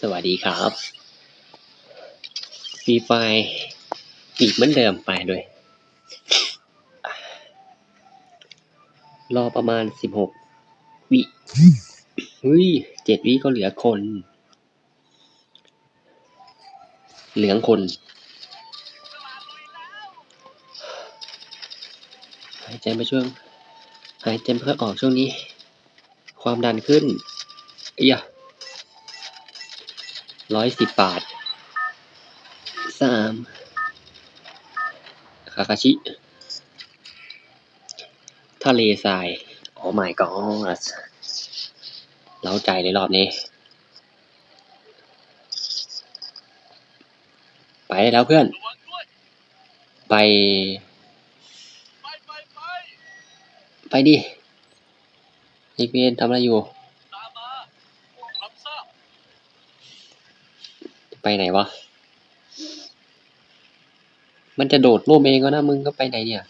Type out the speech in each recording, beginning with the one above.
สวัสดีครับฟรีไฟอีกเหมือนเดิมไปด้วย รอประมาณสิบหกวิเฮ้ยเจ็ดวิก็เหลือคน เหลืองคนหายใจไปช่วงหายใจไม่ค่อยออกช่วงนี้ ความดันขึ้นเอีย ร้อยสิบบาทสามคาคาชิ ทะเลทราย โอ้ my god เล้าใจเลยรอบนี้ ไปได้แล้วเพื่อน ไป ไปดิ อีกเวนทำอะไรอยู่ ตามมารับทราบ ไปไหนวะ มันจะโดดร่มเองก็นะมึงก็ไปไหนเนี่ย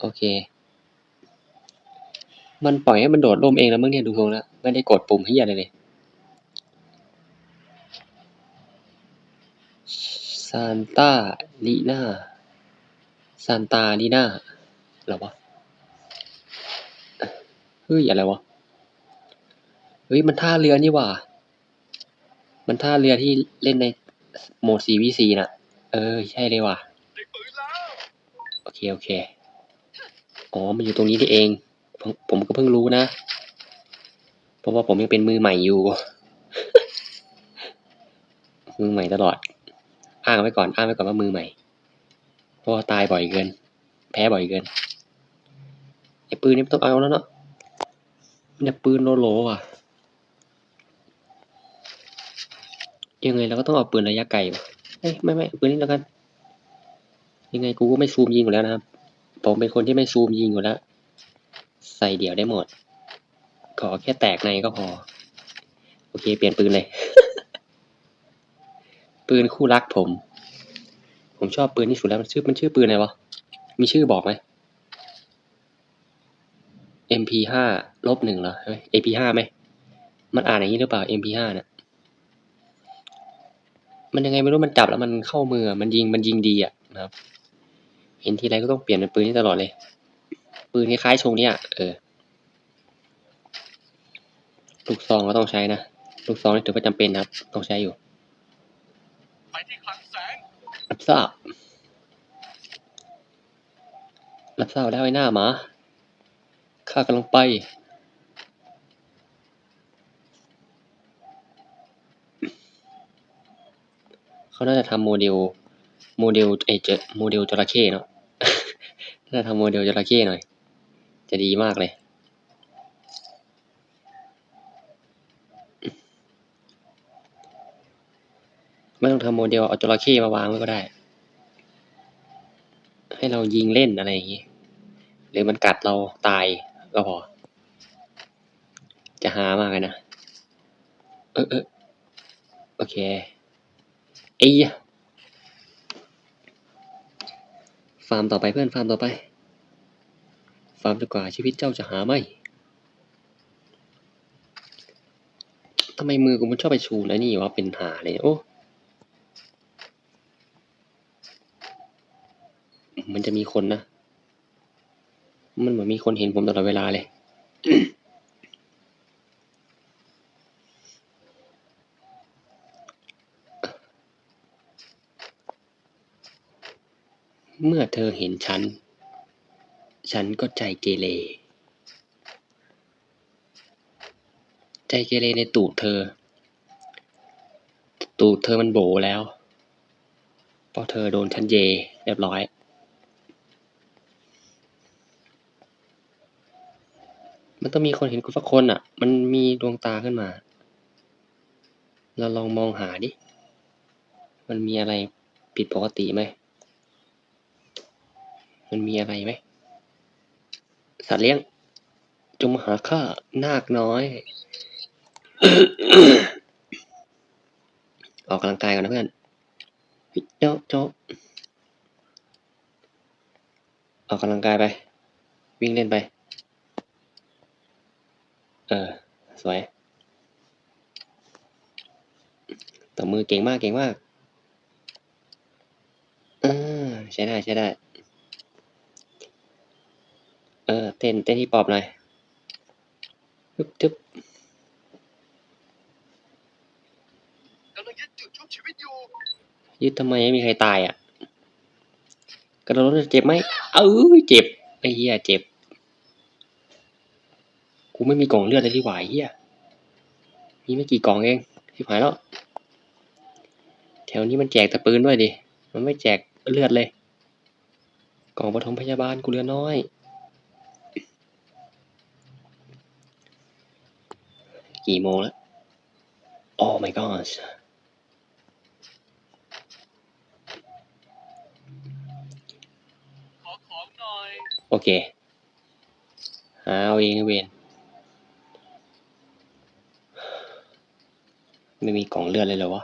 โอเค มันปล่อยให้มันโดดร่มเองแล้วมึงเนี่ยดูทรงแล้วไม่ได้กดปุ่มเฮียอะไรเลยซานตาลีน่าซานตาลีน่าอะไรวะเฮ้ยอะไรวะ เฮ้ย มันท่าเรือนี่ว่า มันท่าเรือที่เล่นในโหมด 4v4 น่ะ เออ ใช่เลยว่ะ โอเค โอเค อ๋อ มันอยู่ตรงนี้นี่เองผมผมก็เพิ่งรู้นะ เพราะว่าผมยังเป็นมือใหม่อยู่ มือใหม่ตลอด อ้างไว้ก่อน อ้างไว้ก่อนว่ามือใหม่ เพราะาตายบ่อยเกิน แพ้บ่อยเกิน ไอ้ปืนนี่ต้องเอาแล้วเนาะเนี่ยปืนโลโลว่ะ ยังไงเราก็ต้องเอาปืนระยะไกลเอ้ยไม่ไม่ปืนนี้แล้วกัน ยังไงกูก็ไม่ซูมยิงอยู่แล้วนะครับ ผมเป็นคนที่ไม่ซูมยิงอยู่แล้ว ใส่เดี่ยวได้หมด ขอแค่แตกในก็พอ โอเค เปลี่ยนปืนเลย ปืนคู่รักผม ผมชอบปืนที่สุดแล้วมันชื่อมันชื่อปืนอะไรวะ มีชื่อบอกไหม MP5 ลบหนึ่งเหรอเฮ้ย AP5 ไหม มันอ่านอย่างนี้หรือเปล่า MP5 น่ะ มันยังไงไม่รู้มันจับแล้วมันเข้ามืออะมันยิงมันยิงดีอะนะครับ เห็นทีไรก็ต้องเปลี่ยนเป็นปืนนี้ตลอดเลย ปืนคล้ายๆชงเนี้ยเออลูกซองก็ต้องใช้นะลูกซองนี่ถือว่าจำเป็นนะครับ ต้องใช้อยู่ไปที่คลังแสงรับทราบรับทราบแล้วไอ้หน้าหมาข้ากำลังไป เขาน่าจะทำโมเดล โมเดลไอเจโมเดลจระเข้เนาะน่าจะทำโมเดลจระเข้หน่อย จะดีมากเลยไม่ต้องทำโมเดลเอาจระเข้มาวางไว้ก็ได้ ให้เรายิงเล่นอะไรอย่างนี้ หรือมันกัดเราตายก็พอ จะหามากเลยนะ เออเออโอเค ไอ้ยะฟาร์มต่อไปเพื่อนฟาร์มต่อไป ฟาร์มจนกว่าชีวิตเจ้าจะหาไม่ทำไมมือกูมันชอบไปชูแล้วนี่วะเป็นหาเลยโอ้มันจะมีคนนะ มันเหมือนมีคนเห็นผมตลอดเวลาเลย เมื่อเธอเห็นฉัน ฉันก็ใจเกเร ใจเกเรในตูดเธอ ตูดเธอมันโบแล้วเพราะเธอโดนฉันเยเรียบร้อยมันต้องมีคนเห็นกูสักคนอะ มันมีดวงตาขึ้นมา เราลองมองหาดิ มันมีอะไรผิดปกติไหม มันมีอะไรไหมสัตว์เลี้ยง จงมาหาข้านาคน้อย ออกกำลังกายก่อนนะเพื่อนเฮ้ยโจ๊ะโจ๊ะออกกำลังกายไป วิ่งเล่นไป เออ สวยต่อมือเก่งมากเก่งมากอ่าใช้ได้ใช้ได้ เออเต้นเต้นที่ปอบหน่อยทึบทึบกำลังยึดจุดชุบชีวิตอยู่ยึดทำไมไม่มีใครตายอะกระโดดรถเจ็บไหมเออเจ็บไอ้เหี้ยเจ็บกูไม่มีกล่องเลือดเลยที่หวายเหี้ยมีไม่กี่กล่องเองที่หายแล้วแถวนี้มันแจกแต่ปืนด้วยดิมันไม่แจกเลือดเลย กล่องปฐมพยาบาลกูเลือน้อย กี่โมงแล้ว โอ้ my god ขอของหน่อยโอเค หาเอาเองนะเวนไม่มีกล่องเลือดเลยเหรอวะ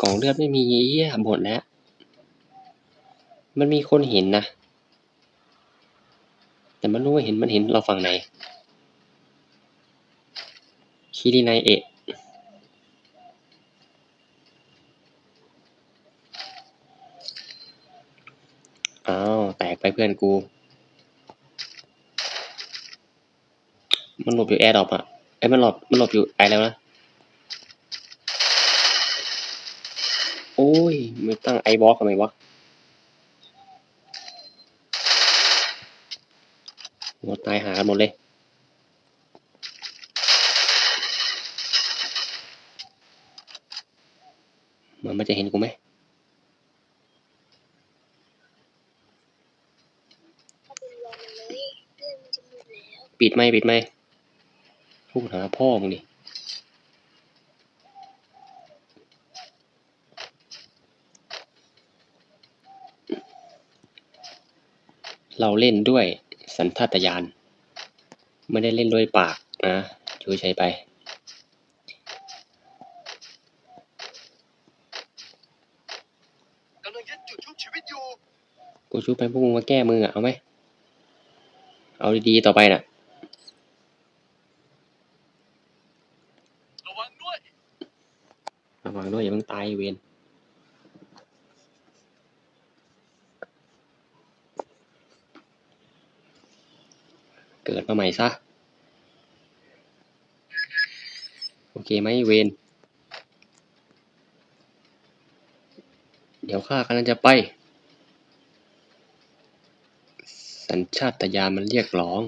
กล่องเลือดไม่มีเหี้ยหมดแล้ว มันมีคนเห็นนะ แต่มันรู้ว่าเห็นมันเห็นเราฝั่งไหน คิริไนเอะอ้าวแตกไปเพื่อนกู มันหลบอยู่แอร์ดรอปอะไอ้ยมันหลบมันหลบอยู่ไอแล้วนะ โอ้ยไม่ตั้งไอบล็อกทำไมวะหมดตายหากันหมดเลย มันจะเห็นกูไหมปิดไหมค์ปิดไหมค์พูดหาพ่อมึงดิเราเล่นด้วยสัญชาตญาณไม่ได้เล่นด้วยปากนะช่วยใช้ไป กำลังยึดจุดชุบชีวิตอยู่ กู ชุบไปพวกมึงมาแก้มืออะเอาไหมเอาดีๆต่อไปน่ะระวังด้วยระวังด้วยอย่าเพิ่งตายเวนเกิดมาใหม่ซะโอเคไหมเวนเดี๋ยวข้ากำลังจะไป สัญชาตญาณมันเรียกร้อง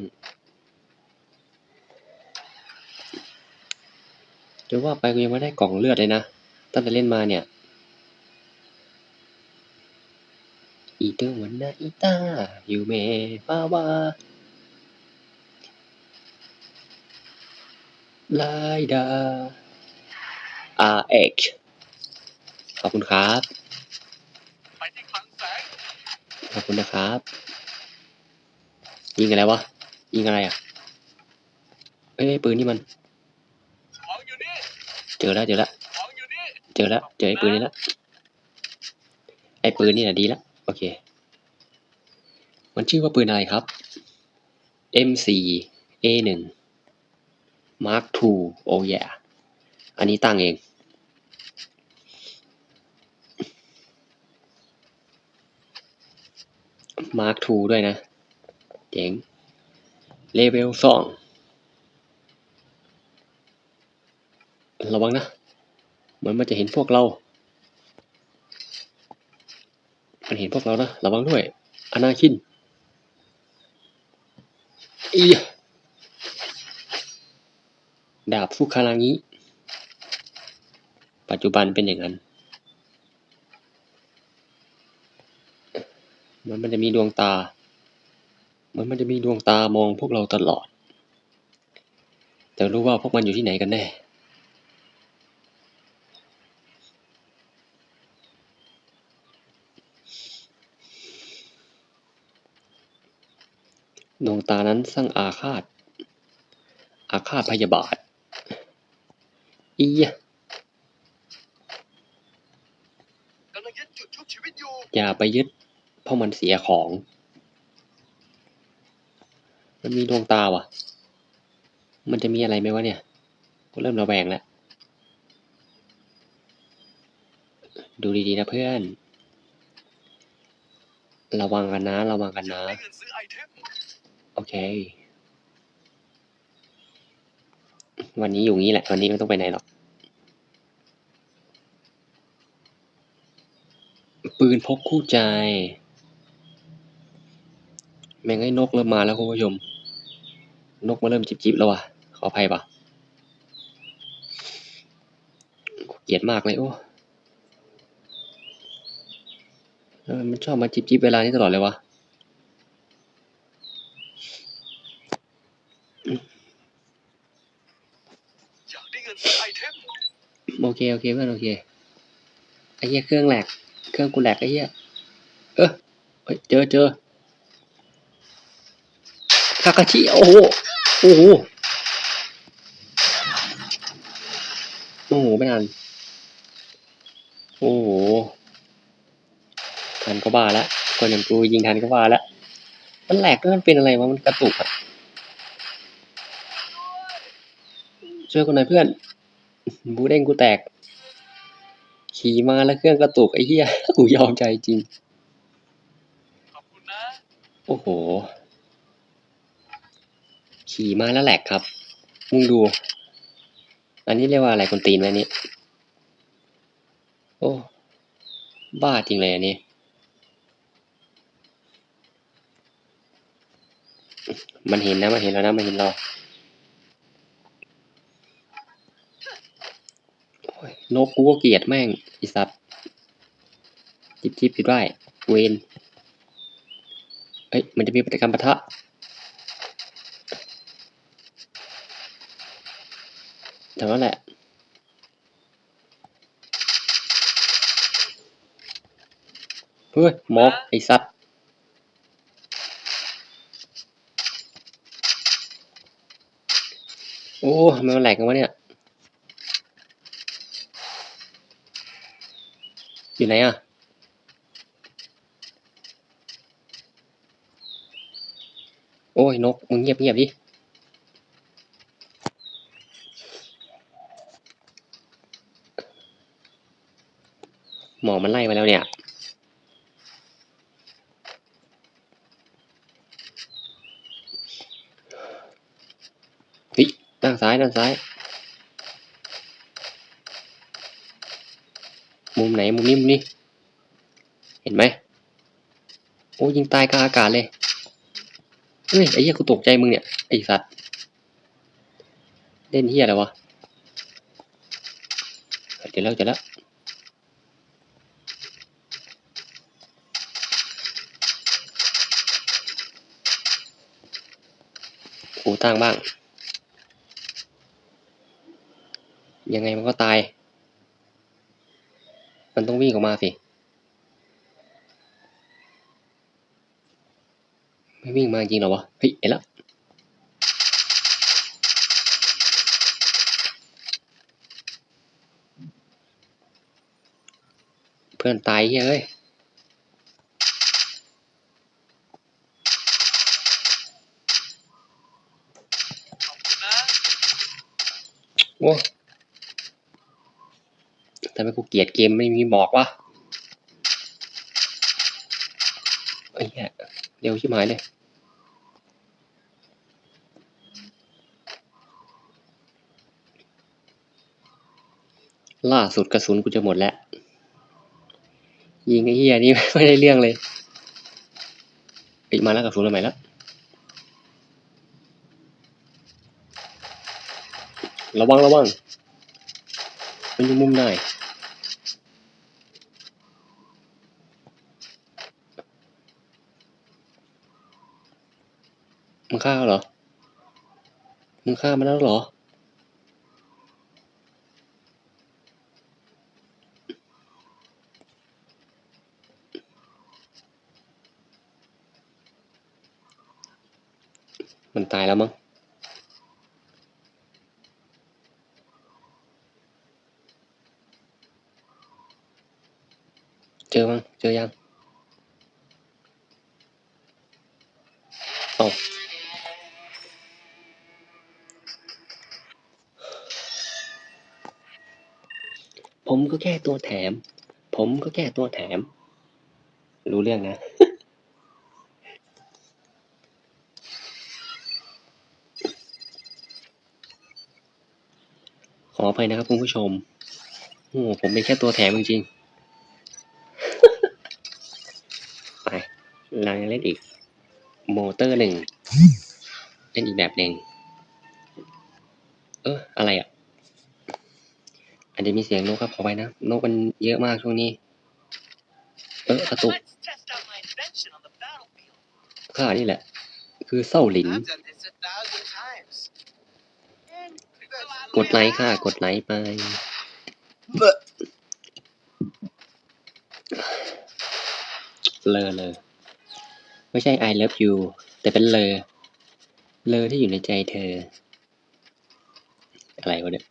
จะว่าไปกูยังไม่ได้กล่องเลือดเลยนะ ตั้งแต่เล่นมาเนี่ย อีเตอร์วันนาอีตาอยู่เมปาวาไลดา RH ขอบคุณครับไปที่คลังแสงขอบคุณนะครับ ยิงอะไรวะ ยิงอะไรอะ เอ้ยปืนนี่มัน เจอแล้วเจอแล้วเจอแล้วเจอไอ้ปืนนี่แล้วไอ้ปืนนี่แหละดีแล้วโอเค มันชื่อว่าปืนอะไรครับ M4 A1 Mark II โอ้ยอันนี้ตั้งเอง Mark II ด้วยนะ เจ๋งเลเวลสองระวังนะ เหมือนมันจะเห็นพวกเรา มันเห็นพวกเรานะ ระวังด้วย อนาคินอีดาบฟุคารางิปัจจุบันเป็นอย่างนั้น มันมันจะมีดวงตา มันมันจะมีดวงตามองพวกเราตลอด แต่รู้ว่าพวกมันอยู่ที่ไหนกันแน่ ดวงตานั้นสร้างอาฆาต อาฆาตพยาบาท อียะกำลังยึดจุดชุบชีวิตอยู่อย่าไปยึดเพราะมันเสียของ มันมีดวงตาว่ะ มันจะมีอะไรไหมวะเนี่ยกูเริ่มระแวงแล้ว ดูดีๆนะเพื่อน ระวังกันนะ ระวังกันนะ โอเค วันนี้อยู่งี้แหละ วันนี้ไม่ต้องไปไหนหรอก ปืนพกคู่ใจแม่งไอ้นกเริ่มมาแล้วคุณผู้ชม นกมาเริ่มจิบๆแล้วว่ะขออภัยป่ะเกลียดมากเลยโอ้เออมันชอบมาจิบๆเวลานี้ตลอดเลยวะอยากได้เงินซื้อไอเทมโอเคโอเคเพื่อนโอเคไอ้เหี้ยเครื่องแหลก เครื่องกูแหลกไอ้เหี้ยเออเฮ้ยเจอเจอคากาชิโอ้โหโอ้โหโอ้โหไม่ทันโอ้โหทันก็บ้าละคนอย่างกูยิงทันก็บ้าละมันแหลกแล้วมันเป็นอะไรวะมันกระตุกอะช่วยคนหน่อยเพื่อนบูเด้งกูแตก ขี่มาแล้วเครื่องกระตุกไอ้เหี้ยกูยอมใจจริง ขอบคุณนะ โอ้โห ขี่มาแล้วแหลกครับ มึงดู อันนี้เรียกว่าอะไรคนตีนไหมอันนี้โอ้ บ้าจริงเลยอันนี้ มันเห็นนะ มันเห็นแล้วนะ มันเห็นเราโอ้ยนกกูก็เกลียดแม่งอีสัตว์จิบจิบอยู่ได้ เวนเอ้ย มันจะมีปฏิกรรมปะทะ แต่ว่าแหละ เฮ้ยหมอกไอ้สัตว์โอ้ทำไมมันแหลกกันวะเนี่ย อยู่ไหนอะโอ้ยนก มึงเงียบเงียบดิ มอมันไล่มาแล้วเนี่ยฮ้ยด้านซ้ายด้านซ้าย มุมไหนมุมนี้มุมนี้ เห็นไหม โอ้ยิงตายกลางอากาศเลย เฮ้ย ไอ้เหี้ยกูตกใจมึงเนี่ย ไอ้สัตว์ เล่นเหี้ยอะไรวะ เดี๋ยวแล้วเดี๋ยวแล้ว กูตั้งบ้าง ยังไงมันก็ตาย มันต้องวิ่งออกมาสิ ไม่วิ่งมาจริงหรอวะ เฮ้ยเห็แล้วเพื่อนตายเฮ้ยเอ้ย ขอบคุณนะ โอ้ทำไมกูเกลียดเกมไม่มีหมอกวะไอ้เหี้ยเร็วชิบหายเลยล่าสุดกระสุนกูจะหมดแล้ว ยิงไอ้เหี้ยนี่ไม่ได้เรื่องเลยปิดมาแล้วกระสุนทำไมแล้ว ระวังระวังมันมุมไหนมึงฆ่าเขาเหรอ มึงฆ่ามันแล้วเหรอ มันตายแล้วมั้ง อมั้งเจอยังเอาผมก็แค่ตัวแถม ผมก็แค่ตัวแถม รู้เรื่องนะ ขออภัยนะครับคุณผู้ชม โอ้ผมเป็นแค่ตัวแถมจริงๆ ไป เราจะเล่นอีกโมเตอร์หนึ่งเล่นอีกแบบหนึ่งเอออะไรอะอันนี้มีเสียงนกครับขอไปนะนกมันเยอะมากช่วงนี้ เออกระตุกข้านี่แหละ คือเศร้าหลิน กดไลค์ค่ะ กดไลค์ไปเลอเลย ไม่ใช่ I love you แต่เป็นเลอเลอที่อยู่ในใจเธอ อะไรวะเนี่ย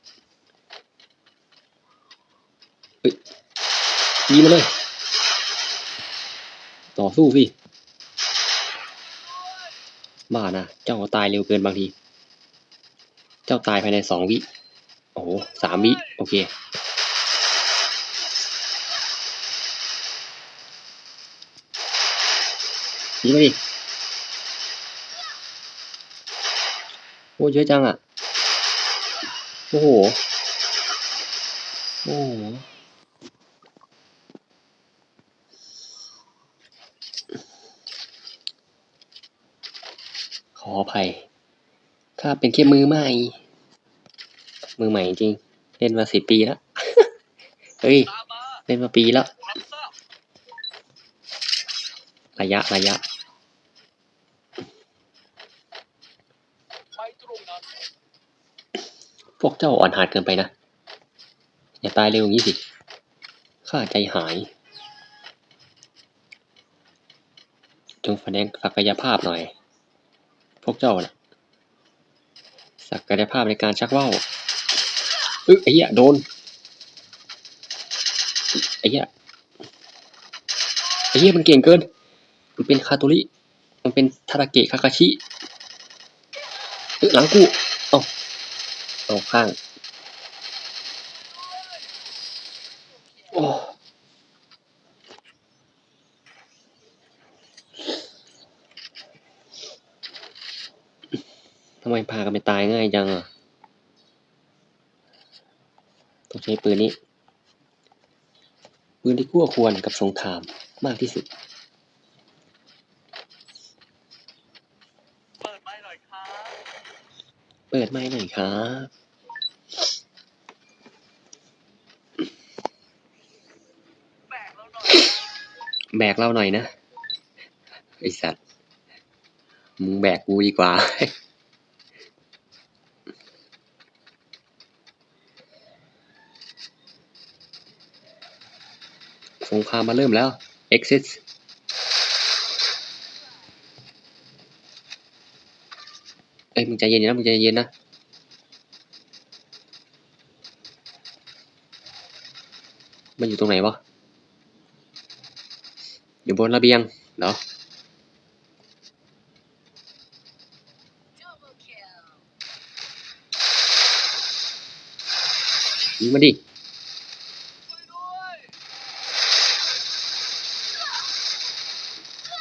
ยิงมาเลย ต่อสู้สิบ้านะ เจ้าตายเร็วเกินบางที เจ้าตายภายในสองวิ โอ้โหสามวิ โอเค ยิงมาดิโอ้เยอะจังอะ โอ้โห โอ้โหขออภัยข้าเป็นแค่มือใหม่ มือใหม่จริง เล่นมาสิบปีแล้ว เฮ้ยตามมาเล่นมาปีแล้วรับทราบระยะ ระยะ ไปตรงนั้น พวกเจ้าอ่อนหัดเกินไปนะ อย่าตายเร็วอย่างนี้สิ ข้าใจหาย จงแสดงศักยภาพหน่อย พวกเจ้าน่ะศักยภาพในการชักว่าวเอึ๊ไอ้เหี้ยโดน ไอ้เหี้ยไอ้เหี้ยมันเก่งเกิน มันเป็นคาโตริ มันเป็นทาราเกะคาคาชิ หลังกูเอาเอาข้างโอ้ทำไมพากันไปตายง่ายจังอะต้องใช้ปืนนี้ปืนที่คู่ควรกับสงครามมากที่สุด เปิดไม้หน่อยครับ เปิดไม้หน่อยครับแบกแล้วหน่อยแบกเราหน่อยนะ ไอสัตว์ มึงแบกกูดีกว่า สงครามมาเริ่มแล้ว Exit เอ้ยมึงใจเย็นนะมึงใจเย็นนะมันอยู่ตรงไหนวะอยู่บนระเบียงเหรอ ยิงมาดิ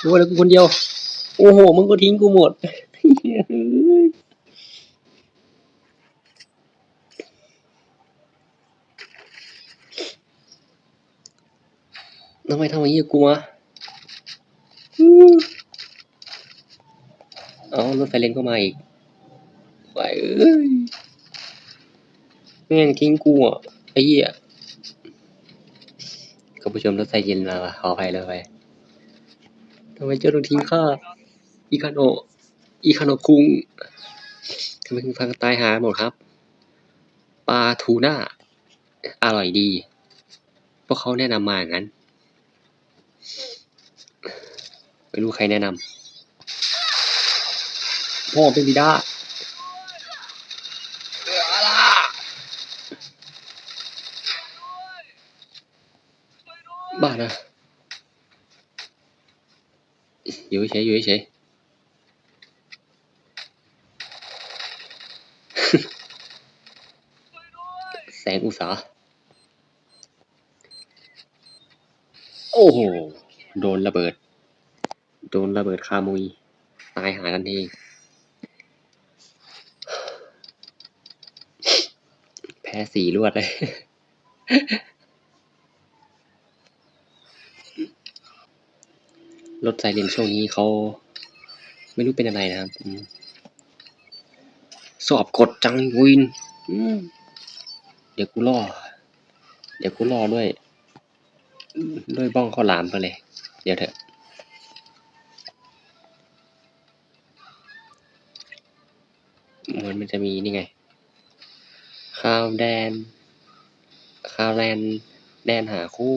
โอ้ยแล้วกูคนเดียว โอ้โห มึงก็ทิ้งกูหมด ทำไมทำอย่างนี้กูวะอู้เอารถไฟเลนเข้ามาอีกไปเอ้ยแม่งทิ้งกูอะไอ้เหี้ยคุณผู้ชมรถไฟเย็นมาว่ะขออภัยเลยไปทำไมเจ้าต้องทิ้งข้าอีคานะอีคาโนะคุงทำไมถึงพังตายหาหมดครับปลาทูน่าอร่อยดี พวกเขาแนะนำมาอย่างนั้น ไม่รู้ใครแนะนำพ่อเป็นบิดาบ้านะอยู่เฉยอยู่เฉยแสงอุตสาห โอ้โห โดนระเบิด โดนระเบิดคามุย ตายหาทันที แพ้สีรวดเลย รถไซเรนช่วงนี้เขา ไม่รู้เป็นอะไรนะครับ สอบกดจังวิน เดี๋ยวกูล่อ เดี๋ยวกูล่อด้วย ด้วยบ้องข้าวหลามไปเลย เดี๋ยวเถอะเหมือนมันจะมีนี่ไง ข้าวแดน ข้าวแดนแดนหาคู่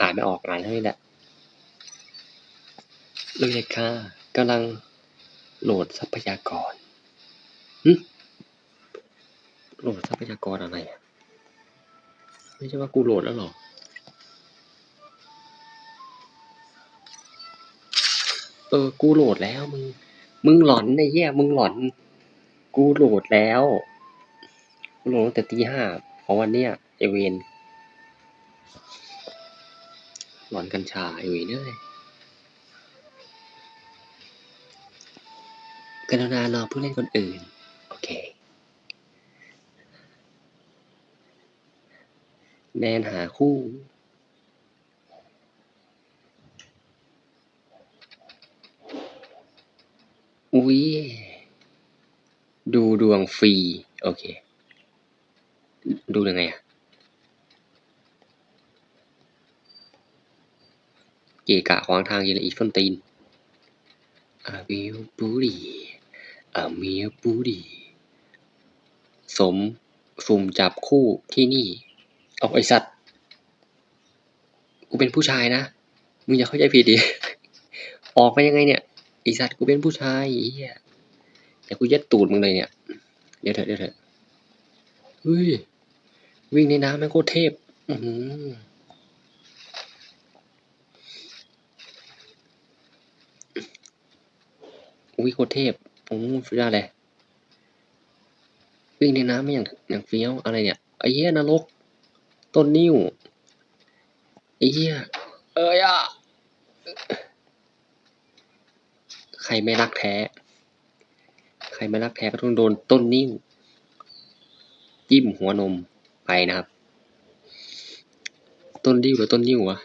อ่านไม่ออกอ่านเท่านี้แหละเลยเลยค่ะกำลังโหลดทรัพยากรหึโหลดทรัพยากรอะไรอะไม่ใช่ว่ากูโหลดแล้วหรอ เออ กูโหลดแล้วมึง มึงหลอนไอ้เหี้ยมึงหลอน กูโหลดแล้ว กูโหลดตั้งแต่ตีห้าของวันเนี้ยไอเวนหลอนกัญชาไอเวนเอ้ยกรุณารอผู้เล่นคนอื่น โอเค แนนหาคู่ อุ๊ยดูดวงฟรี โอเค ดูยังไงอะเกะกะขวางทางเยลอีส้นตีนอาวิวบูดีอาเมียบูดีสมสุ่มจับคู่ที่นี่เอาไอสัตว์ กูเป็นผู้ชายนะ มึงอย่าเข้าใจผิดดิ ออกไปยังไงเนี่ย อสัตว์กูเป็นผู้ชายไอ้เหี้ยเดี๋ยวกูยัดตูดมึงเลยเนี่ย เดี๋ยวเถอะเดี๋ยวเถอะเฮ้ย วิ่งในน้ำแม่งโคตรเทพอือหืออุ้ยโคตรเทพโอ้สุดยอดเลยวิ่งในน้ำไม่อย่างอย่างเฟี้ยวอะไรเนี่ยไอ้เหี้ยนรก ต้นนิ้วไอ้เหี้ยอะ ใครไม่รักแท้ ใครไม่รักแท้ก็ต้องโดนต้นนิ้วจิ้มหัวนมไปนะครับ ต้นดิ้วหรือต้นนิ้ววะ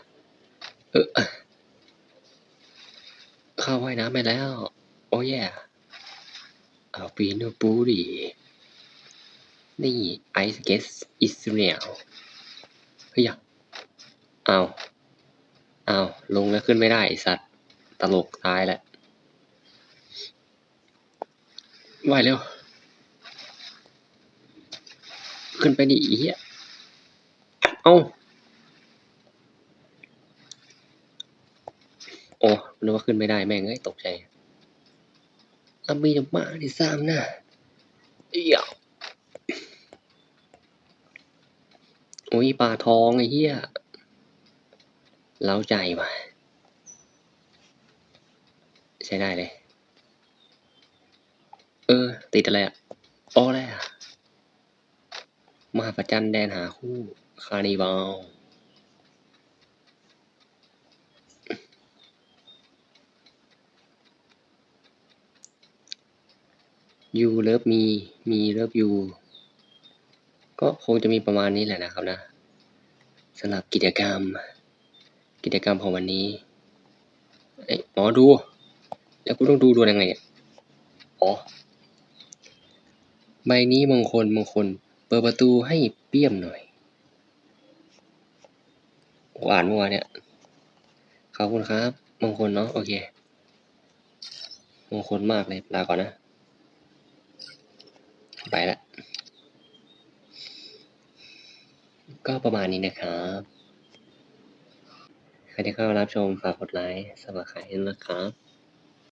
เออเข้าว่ายน้ำไปแล้ว โอ้ยเอาปีนปูดีนี่ไอซ์เกสอิสเรียลเฮ้ยอะเอาเอาลงแล้วขึ้นไม่ได้สัตว์ ตลกตายแหละ ว่ายเร็ว ขึ้นไปดิอีเหี้ย เอ้า โอ้นึกว่าขึ้นไม่ได้แม่งเอ้ยตกใจอามีจะมาที่สามนะเอี่ยวโอ้ยปลาทองไอ้เหี้ยเล้าใจว่ะใช้ได้เลย ออ ติดอะไรอะอ๋ออะไรอะมหาประจันแดนหาคู่ คาร์นิวัลยูเลิฟมี มีเลิฟยู ก็คงจะมีประมาณนี้แหละนะครับนะสำหรับกิจกรรม กิจกรรมของวันนี้เอ้ยหมอดู แล้วกูต้องดูดวงยังไงเนี่ย อ๋อ ใบนี้มงคลมงคล เปิดประตูให้เปี้ยมหน่อยหวานเมื่อวานเนี่ย ขอบคุณครับ มงคลเนาะโอเค มงคลมากเลยลาก่อนนะ ไปละ ก็ประมาณนี้นะครับใครที่เข้ามารับชมฝากกดไลค์สมัครขายนะครับ